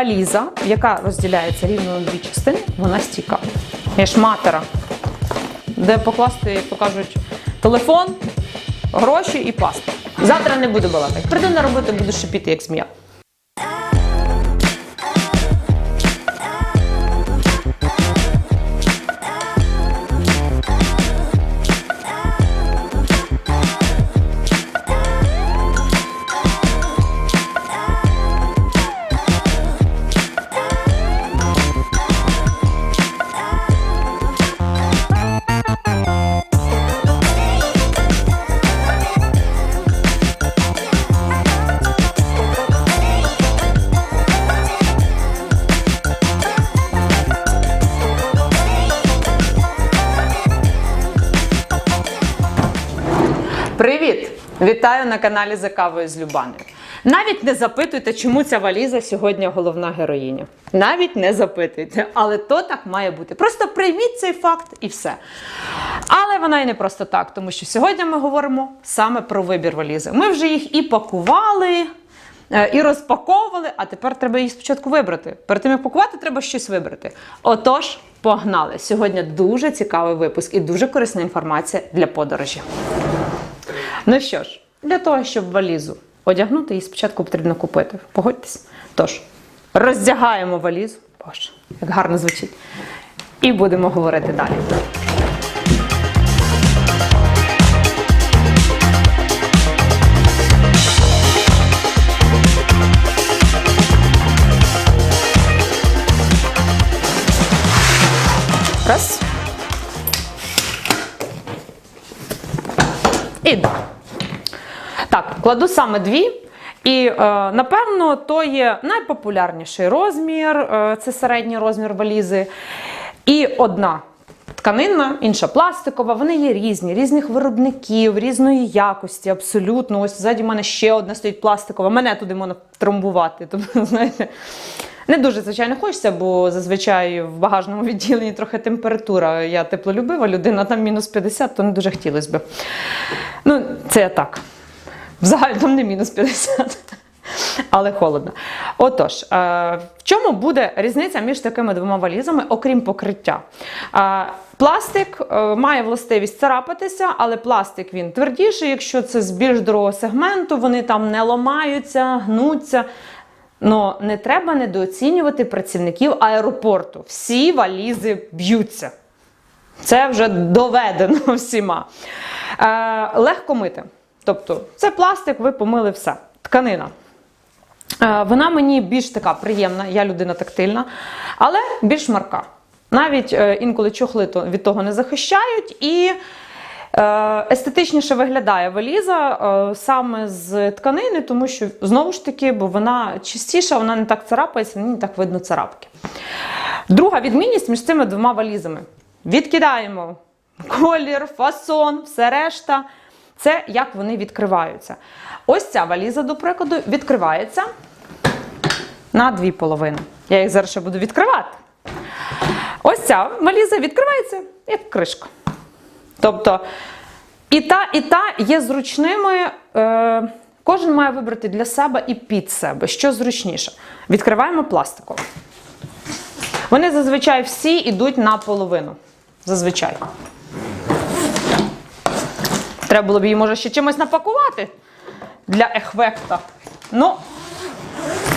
Валіза, яка розділяється рівно на дві частини, вона стійка. Є матера, де покласти, як то кажуть, телефон, гроші і паспорт. Завтра не буду балакати. Прийду на роботу, буду шипіти, як змія. Вітаю на каналі За кавою з Любаною. Навіть не запитуйте, чому ця валіза сьогодні головна героїня. Навіть не запитуйте, але то так має бути. Просто прийміть цей факт і все. Але вона і не просто так, тому що сьогодні ми говоримо саме про вибір валізи. Ми вже їх і пакували, е, і розпаковували, а тепер треба їх спочатку вибрати. Перед тим як пакувати, треба щось вибрати. Отож, погнали! Сьогодні дуже цікавий випуск і дуже корисна інформація для подорожі. Ну що ж, для того, щоб валізу одягнути, її спочатку потрібно купити. Погодьтесь. Тож, роздягаємо валізу. Боже, як гарно звучить. І будемо говорити далі. Раз. І два. Так, кладу саме дві. І е, напевно, то є найпопулярніший розмір, е, це середній розмір валізи. І одна тканинна, інша пластикова. Вони є різні, різних виробників, різної якості, абсолютно. Ось ззаді в мене ще одна стоїть пластикова. Мене туди можна трамбувати. Тобто, знаєте, не дуже, звичайно, хочеться, бо зазвичай в багажному відділенні трохи температура. Я теплолюбива людина, там мінус 50, то не дуже хотілося б. Ну, це я так. Взагалі там не мінус 50. Але холодно. Отож, е, в чому буде різниця між такими двома валізами, окрім покриття? Е, Пластик е, має властивість царапатися, але пластик він твердіший. Якщо це з більш дорогого сегменту, вони там не ламаються, гнуться. Но не треба недооцінювати працівників аеропорту. Всі валізи б'ються. Це вже доведено всіма. Легко мити. Тобто, це пластик, ви помили все. Тканина. Е, вона мені більш така приємна, я людина тактильна, але більш марка. Навіть е, інколи чохли від того не захищають і е, естетичніше виглядає валіза саме з тканини, тому що знову ж таки, бо вона чистіша, вона не так царапається, не так видно царапки. Друга відмінність між цими двома валізами. Відкидаємо колір, фасон, все решта. Це як вони відкриваються. Ось ця валіза, до прикладу, відкривається на дві половини. Я їх зараз ще буду відкривати. Ось ця валіза відкривається як кришка. Тобто і та, і та є зручними. Е, кожен має вибрати для себе і під себе, що зручніше. Відкриваємо пластикову. Вони зазвичай всі йдуть на половину. Зазвичай. Треба було б її, може, ще чимось напакувати для ехвекта. Ну,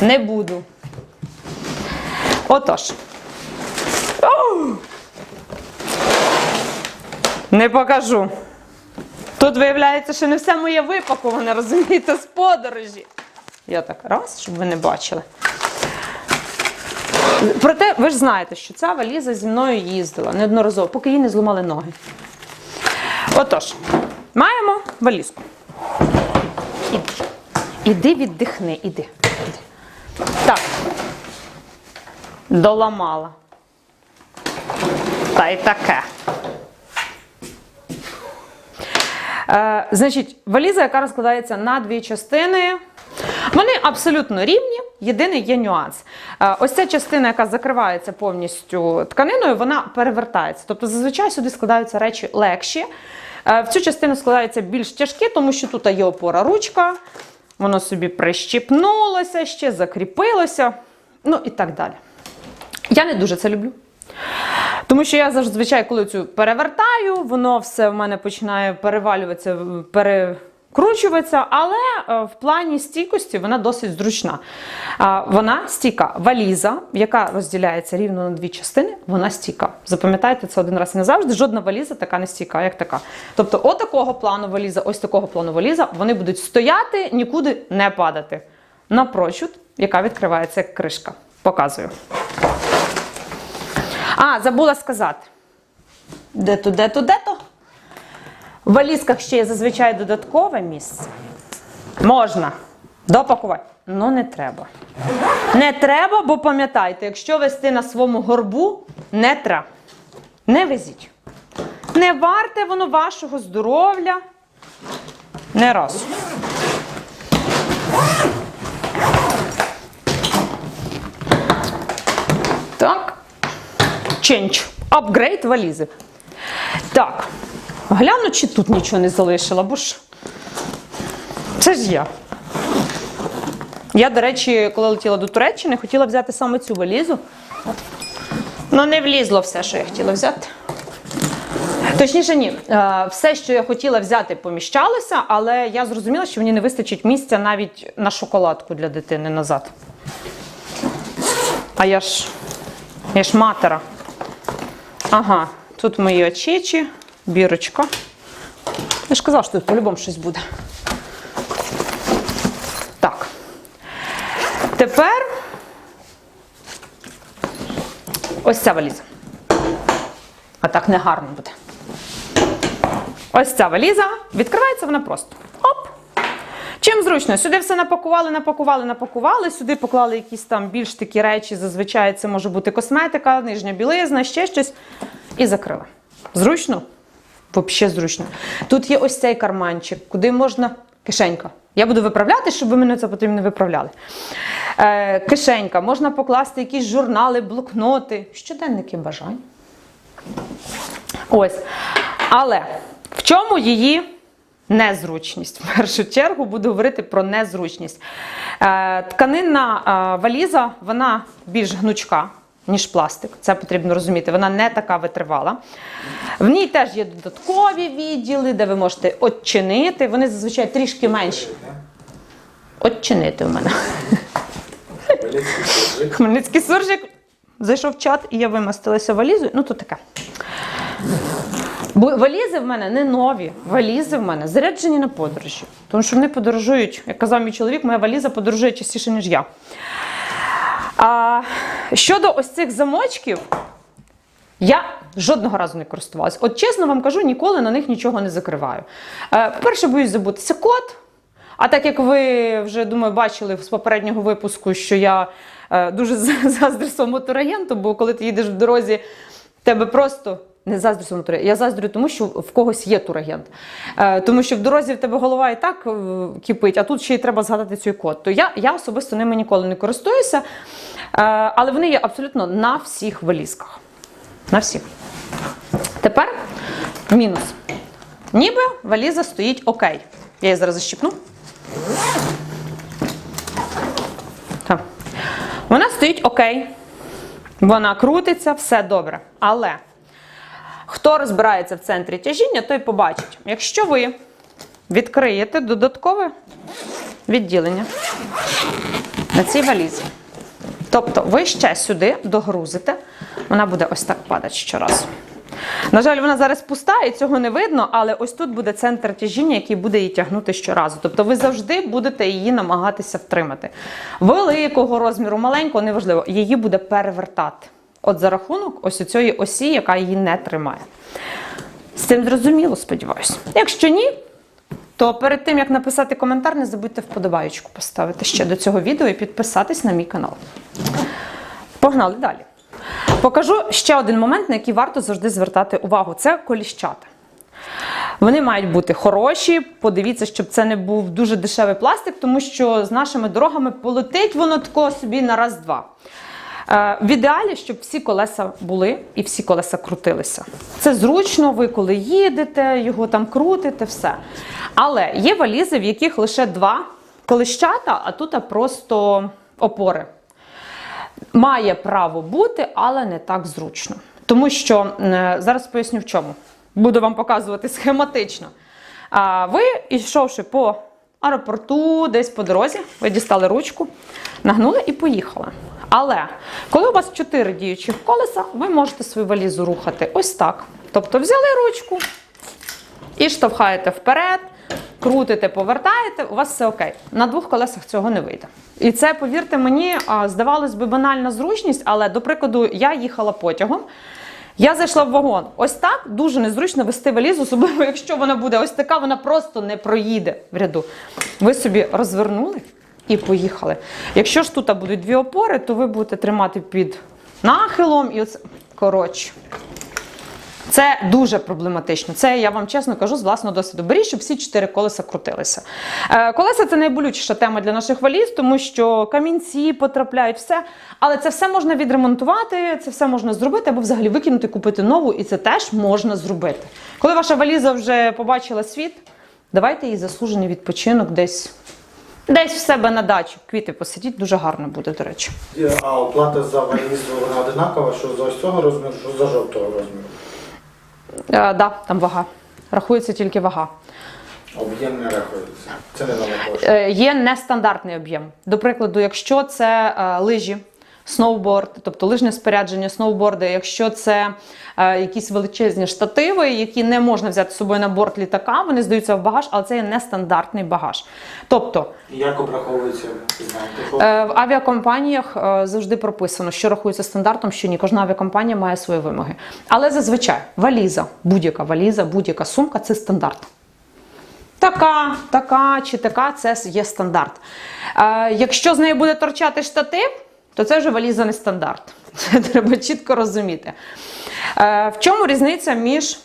не буду. Отож. Оу! Не покажу. Тут виявляється, що не все моє випаковане, розумієте, з подорожі. Я так раз, щоб ви не бачили. Проте, ви ж знаєте, що ця валіза зі мною їздила неодноразово, поки їй не зламали ноги. Отож, маємо валізку. Іди. Іди віддихни, іди. іди. Так. Доламала. Та й таке. Е, значить, валіза, яка розкладається на дві частини. Вони абсолютно рівні. Єдиний є нюанс. Е, Ось ця частина, яка закривається повністю тканиною, вона перевертається. Тобто зазвичай сюди складаються речі легші. Е, В цю частину складається більш тяжкі, тому що тут є опора ручка, воно собі прищіпнулося ще, закріпилося. ну і так далі. Я не дуже це люблю. Тому що я зазвичай, коли цю перевертаю, воно все в мене починає перевалюватися, перекручуватися, але е, в плані стійкості вона досить зручна. Вона стійка. Валіза, яка розділяється рівно на дві частини, вона стійка. Запам'ятайте це один раз і назавжди. Жодна валіза така не стійка, як така. Тобто, отакого плану валіза, ось такого плану валіза, вони будуть стояти, нікуди не падати. Напрочуд, яка відкривається як кришка. Показую. А, забула сказати. Де то, де то, де то? В валізках ще є зазвичай додаткове місце. Можна допакувати. Ну, не треба. Не треба, бо пам'ятайте, якщо вести на своєму горбу, не треба. Не везіть. Не варте воно вашого здоров'я. Не разу. Так. Change. Апгрейд валізи. Так. Гляну, чи тут нічого не залишила, бо ж. Це ж я. Я, до речі, коли летіла до Туреччини, хотіла взяти саме цю валізу. Ну, не влізло все, що я хотіла взяти. Точніше, ні. Е, Все, що я хотіла взяти, поміщалося, але я зрозуміла, що мені не вистачить місця навіть на шоколадку для дитини назад. А я ж. Я ж матера. Ага, тут мої очечі, бірочка. Я ж казала, що тут по-любому щось буде. Так. Тепер ось ця валіза. А так не гарно буде. Ось ця валіза. Відкривається вона просто. Оп! Чим зручно? Сюди все напакували, напакували, напакували. Сюди поклали якісь там більш такі речі. Зазвичай це може бути косметика, нижня білизна, ще щось. І закрили. Зручно? Взагалі зручно. Тут є ось цей карманчик, куди можна. Кишенька. Я буду виправляти, щоб ви мене це потрібно виправляли. Е, кишенька, можна покласти якісь журнали, блокноти, щоденники бажань. Ось. Але в чому її незручність? В першу чергу буду говорити про незручність. Е, тканинна е, валіза, вона більш гнучка, ніж пластик. Це потрібно розуміти. Вона не така витривала. В ній теж є додаткові відділи, де ви можете odчинити. Вони зазвичай трішки менші. Odчинити в мене. Хмельницький суржик зайшов в чат, і я вимастилася валізою. Ну, то таке. Бо валізи в мене не нові. Валізи в мене заряджені на подорожі. Тому що вони подорожують, як казав мій чоловік, моя валіза подорожує частіше, ніж я. А, щодо ось цих замочків, я жодного разу не користувалася. От чесно вам кажу, ніколи на них нічого не закриваю. Е, По-перше, боюсь забутися код. А так як ви вже думаю, бачили з попереднього випуску, що я е, дуже заздрю своєму турагенту, бо коли ти їдеш в дорозі, тебе просто не заздрю своєму турагенту, Я заздрю тому, що в когось є турагент. Е, тому що в дорозі в тебе голова і так кипить, а тут ще й треба згадати цей код. То я, я особисто ними ніколи не користуюся, але вони є абсолютно на всіх валізках. На всіх. Тепер мінус. Ніби валіза стоїть окей. Я її зараз защіпну. Так. Вона стоїть окей. Вона крутиться, все добре. Але хто розбирається в центрі тяжіння, той побачить. Якщо ви відкриєте додаткове відділення на цій валізі, тобто ви ще сюди догрузите, вона буде ось так падати щоразу. На жаль, вона зараз пуста і цього не видно, але ось тут буде центр тяжіння, який буде її тягнути щоразу. Тобто ви завжди будете її намагатися втримати. Великого розміру, маленького, неважливо, її буде перевертати. От за рахунок ось цієї осі, яка її не тримає. З цим зрозуміло, сподіваюся. Якщо ні, то перед тим як написати коментар, не забудьте вподобаючку поставити ще до цього відео і підписатись на мій канал. Погнали далі. Покажу ще один момент, на який варто завжди звертати увагу: це коліщата. Вони мають бути хороші. Подивіться, щоб це не був дуже дешевий пластик, тому що з нашими дорогами полетить воно тако собі на раз-два. Е, В ідеалі, щоб всі колеса були і всі колеса крутилися. Це зручно, ви коли їдете, його там крутите, все. Але є валізи, в яких лише два колищата, а тут просто опори. має право бути, але не так зручно. Тому що е, зараз поясню в чому. Буду вам показувати схематично. Ви, йшовши по аеропорту, десь по дорозі, ви дістали ручку, нагнули і поїхали. Але коли у вас чотири діючих колеса, ви можете свою валізу рухати ось так. Тобто взяли ручку і штовхаєте вперед, крутите, повертаєте, у вас все окей. На двох колесах цього не вийде. І це, повірте мені, здавалось би банальна зручність, але, до прикладу, я їхала потягом. Я зайшла в вагон. Ось так дуже незручно вести валізу, особливо якщо вона буде ось така, вона просто не проїде в ряду. Ви собі розвернули і поїхали. Якщо ж тут будуть дві опори, то ви будете тримати під нахилом і оце. Коротше. Це дуже проблематично. Це я вам чесно кажу з власного досвіду. Беріть, щоб всі чотири колеса крутилися. Е, колеса це найболючіша тема для наших валіз, тому що камінці потрапляють все. Але це все можна відремонтувати, це все можна зробити або взагалі викинути, купити нову, і це теж можна зробити. Коли ваша валіза вже побачила світ, давайте їй заслужений відпочинок десь. Десь в себе на дачі квіти посидіть, дуже гарно буде, до речі. А оплата за валізу вона одинакова, що за ось цього розміру, що за жовтого розміру. Е, да, там вага. Рахується тільки вага. Об'єм не рахується. Це не Е, Є нестандартний об'єм. До прикладу, якщо це е, лижі, сноуборд, тобто лижне спорядження, сноуборди, якщо це е, якісь величезні штативи, які не можна взяти з собою на борт літака, вони здаються в багаж, але це є нестандартний багаж. Тобто Як обраховується, е, в авіакомпаніях е, завжди прописано, що рахується стандартом, що ні, кожна авіакомпанія має свої вимоги. Але зазвичай валіза, будь-яка валіза, будь-яка сумка це стандарт. Така, така чи така це є стандарт. Е, якщо з неї буде торчати штатив, то це вже валіза не стандарт. Це треба чітко розуміти. Е, в чому різниця між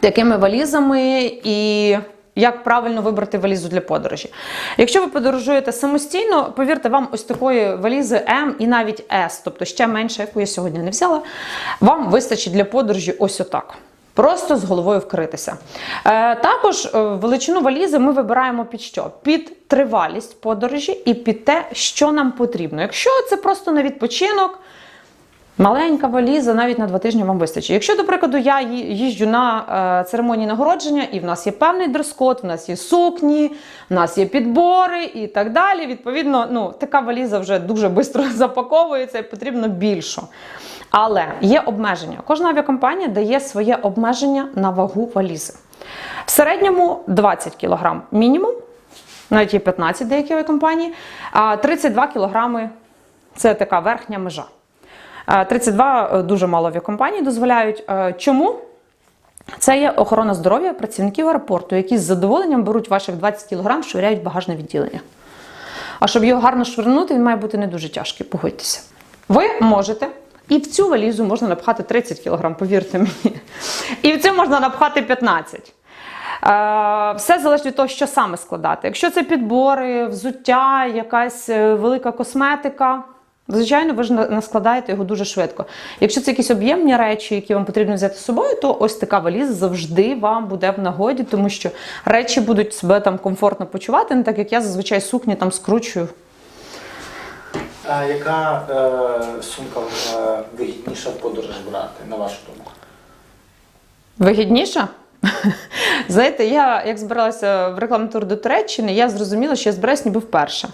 такими валізами і як правильно вибрати валізу для подорожі? Якщо ви подорожуєте самостійно, повірте, вам ось такої валізи М і навіть С, тобто ще менше, яку я сьогодні не взяла, вам вистачить для подорожі ось отак. Просто з головою вкритися. Е, також е, величину валізи ми вибираємо під що? Під тривалість подорожі і під те, що нам потрібно. Якщо це просто на відпочинок, маленька валіза навіть на два тижні вам вистачить. Якщо, до прикладу, я їжджу на е, церемонії нагородження, і в нас є певний дрес-код, в нас є сукні, в нас є підбори і так далі. Відповідно, ну, така валіза вже дуже швидко запаковується і потрібно більше. Але є обмеження. Кожна авіакомпанія дає своє обмеження на вагу валізи. В середньому 20 кг мінімум, навіть є 15 деякі авіакомпанії, а 32 кг це така верхня межа. Е, 32 дуже мало авіакомпаній дозволяють. Е, Чому? Це є охорона здоров'я працівників аеропорту, які з задоволенням беруть ваших 20 кг, швиряють в багажне відділення. А щоб його гарно швирнути, він має бути не дуже тяжкий, погодьтеся. Ви можете, і в цю валізу можна напхати 30 кг, повірте мені. І в цю можна напхати 15. Е, Все залежить від того, що саме складати. Якщо це підбори, взуття, якась е, велика косметика. Звичайно, ви ж на- наскладаєте його дуже швидко. Якщо це якісь об'ємні речі, які вам потрібно взяти з собою, то ось така валіза завжди вам буде в нагоді, тому що речі будуть себе там комфортно почувати, не так як я зазвичай сукні там скручую. Яка е, сумка е, вигідніша в подорож брати, на вашу думку? Вигідніше? Знаєте, я як збиралася в рекламний тур до Туреччини, я зрозуміла, що я збираюсь ніби вперше.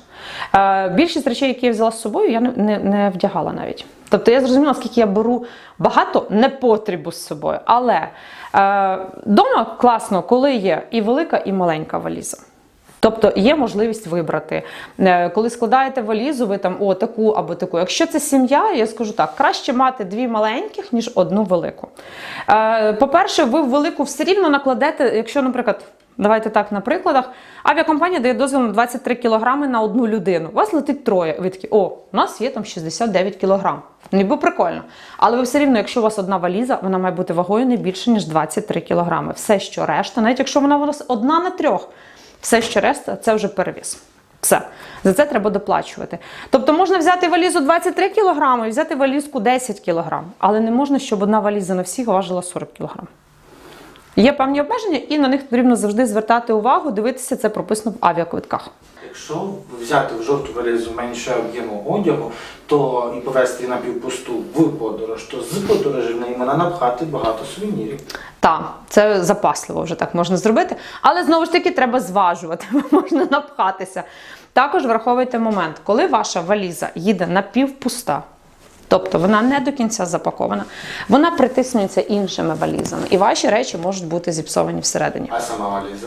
Е, більшість речей, які я взяла з собою, я не, не, не вдягала навіть. Тобто я зрозуміла, скільки я беру багато непотрібу з собою. Але е, вдома класно, коли є і велика, і маленька валіза. Тобто є можливість вибрати. Е, Коли складаєте валізу, ви там о таку або таку. Якщо це сім'я, я скажу так, краще мати дві маленьких, ніж одну велику. Е, По-перше, ви в велику все рівно накладете, якщо, наприклад, давайте так на прикладах, авіакомпанія дає дозвіл на 23 кг на одну людину. У вас летить троє. Ви такі, о, у нас є там 69 кг. Ніби прикольно. Але ви все рівно, якщо у вас одна валіза, вона має бути вагою не більше, ніж 23 кг. Все, що решта, навіть якщо вона у вас одна на трьох, все, що решта, це вже перевіз. Все. За це треба доплачувати. Тобто можна взяти валізу 23 кг і взяти валізку 10 кг, але не можна, щоб одна валіза на всіх важила 40 кг. Є певні обмеження, і на них потрібно завжди звертати увагу, дивитися, це прописано в авіаквитках. Якщо взяти в жовту валізу менше об'єму одягу, то і повезти її на півпусту в подорож, то з подорожі в неї можна напхати багато сувенірів. Так, це запасливо вже так можна зробити. Але знову ж таки треба зважувати, бо можна напхатися. Також враховуйте момент, коли ваша валіза їде напівпуста, тобто вона не до кінця запакована, вона притиснюється іншими валізами, і ваші речі можуть бути зіпсовані всередині. А сама валіза?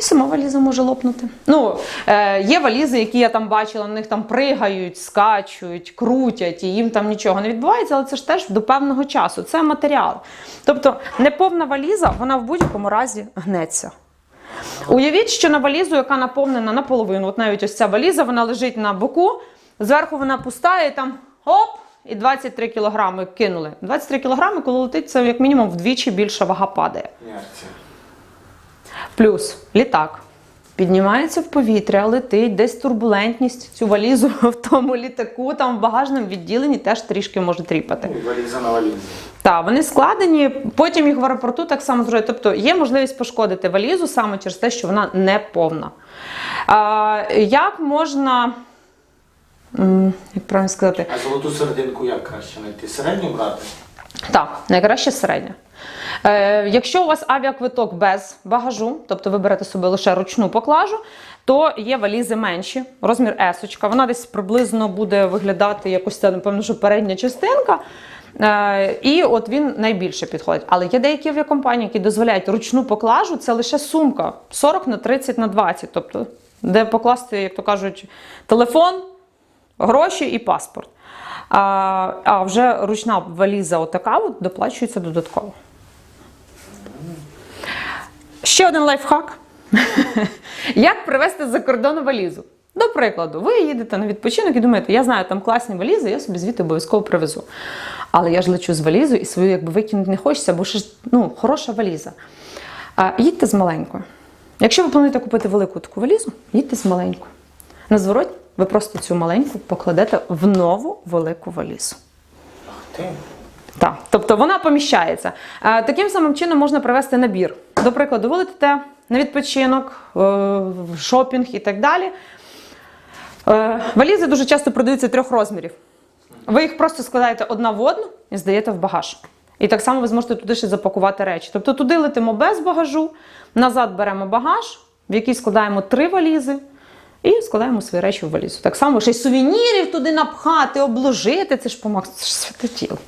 І сама валіза може лопнути. Ну, е, є валізи, які я там бачила, на них там пригають, скачуть, крутять, і їм там нічого не відбувається, але це ж теж до певного часу. Це матеріал. Тобто неповна валіза, вона в будь-якому разі гнеться. Уявіть, що на валізу, яка наповнена наполовину, от навіть ось ця валіза, вона лежить на боку, зверху вона пуста, і там оп, і 23 кілограми кинули. 23 кілограми, коли летить, це як мінімум вдвічі більша вага падає. Інерція. Плюс літак. Піднімається в повітря, летить, десь турбулентність. Цю валізу в тому літаку, там в багажному відділенні теж трішки може тріпати. Ну, валіза на валізі. Так, вони складені, потім їх в аеропорту так само зроблять. Тобто є можливість пошкодити валізу саме через те, що вона не повна. А, як можна, як правильно сказати, А золоту серединку як краще знайти? Середню брати? Так, найкраще середня. Е, якщо у вас авіаквиток без багажу, тобто ви берете собі лише ручну поклажу, то є валізи менші, розмір есочка. Вона десь приблизно буде виглядати якось це, напевно, що передня частинка. Е, і от він найбільше підходить. Але є деякі авіакомпанії, які дозволяють ручну поклажу, це лише сумка 40 на 30 на 20. Тобто, де покласти, як то кажуть, телефон, гроші і паспорт. А, а вже ручна валіза отака от доплачується додатково. Ще один лайфхак. Як привезти за кордон валізу? До прикладу, ви їдете на відпочинок і думаєте, я знаю, там класні валізи, я собі звідти обов'язково привезу. Але я ж лечу з валізою і свою якби викинути не хочеться, бо ще ж ну, хороша валіза. А, їдьте з маленькою. Якщо ви плануєте купити велику таку валізу, їдьте з маленькою. На зворотні ви просто цю маленьку покладете в нову велику валізу. Ах ти. Так, тобто вона поміщається. Е, Таким самим чином можна привести набір. До прикладу, ви летите на відпочинок, е, в шопінг і так далі. Е, Валізи дуже часто продаються трьох розмірів. Ви їх просто складаєте одна в одну і здаєте в багаж. І так само ви зможете туди ще запакувати речі. Тобто туди летимо без багажу, назад беремо багаж, в який складаємо три валізи. І складаємо свої речі в валізу. Так само ще й сувенірів туди напхати, обложити. Це ж помог, це ж святе тіло.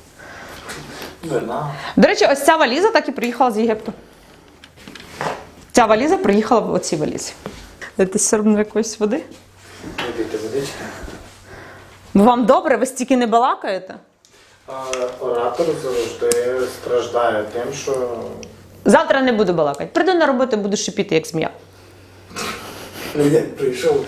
До речі, ось ця валіза так і приїхала з Єгипту. Ця валіза приїхала в оцій валізі. Дайте сорбну якоїсь води. Випийте водички. Вам добре, ви стільки не балакаєте. А, Оратор завжди страждає тим, що Завтра не буду балакати. Прийду на роботу, буду шипіти, як змія. він прийшов.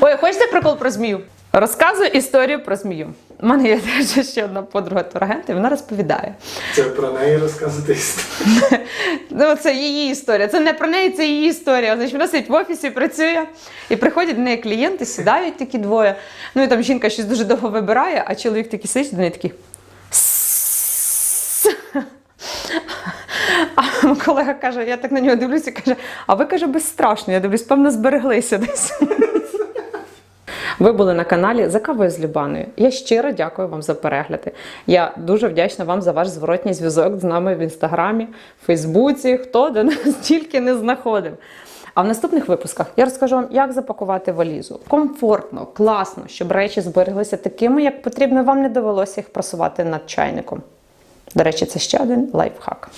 Ой, хочете прикол про змію? Розказую історію про змію. У мене є теж ще одна подруга турагент, і вона розповідає. Це про неї розказати історію. Ну, це її історія. Це не про неї, це її історія. Значить, вона сидить в офісі, працює, і приходять до неї клієнти, сідають такі двоє. Ну і там жінка щось дуже довго вибирає, а чоловік такий сидить до неї такий. А колега каже, я так на нього дивлюся, каже, а ви каже, безстрашно. Я дивлюсь, певно, збереглися десь. Ви були на каналі За кавою з Любаною. Я щиро дякую вам за перегляди. Я дуже вдячна вам за ваш зворотній зв'язок з нами в інстаграмі, Фейсбуці, хто де нас тільки не знаходив. А в наступних випусках я розкажу вам, як запакувати валізу. Комфортно, класно, щоб речі збереглися такими, як потрібно, вам не довелося їх просувати над чайником. До речі, це ще один лайфхак.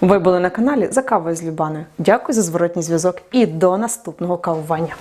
Ви були на каналі За кавою з Любаною. Дякую за зворотній зв'язок і до наступного кавування.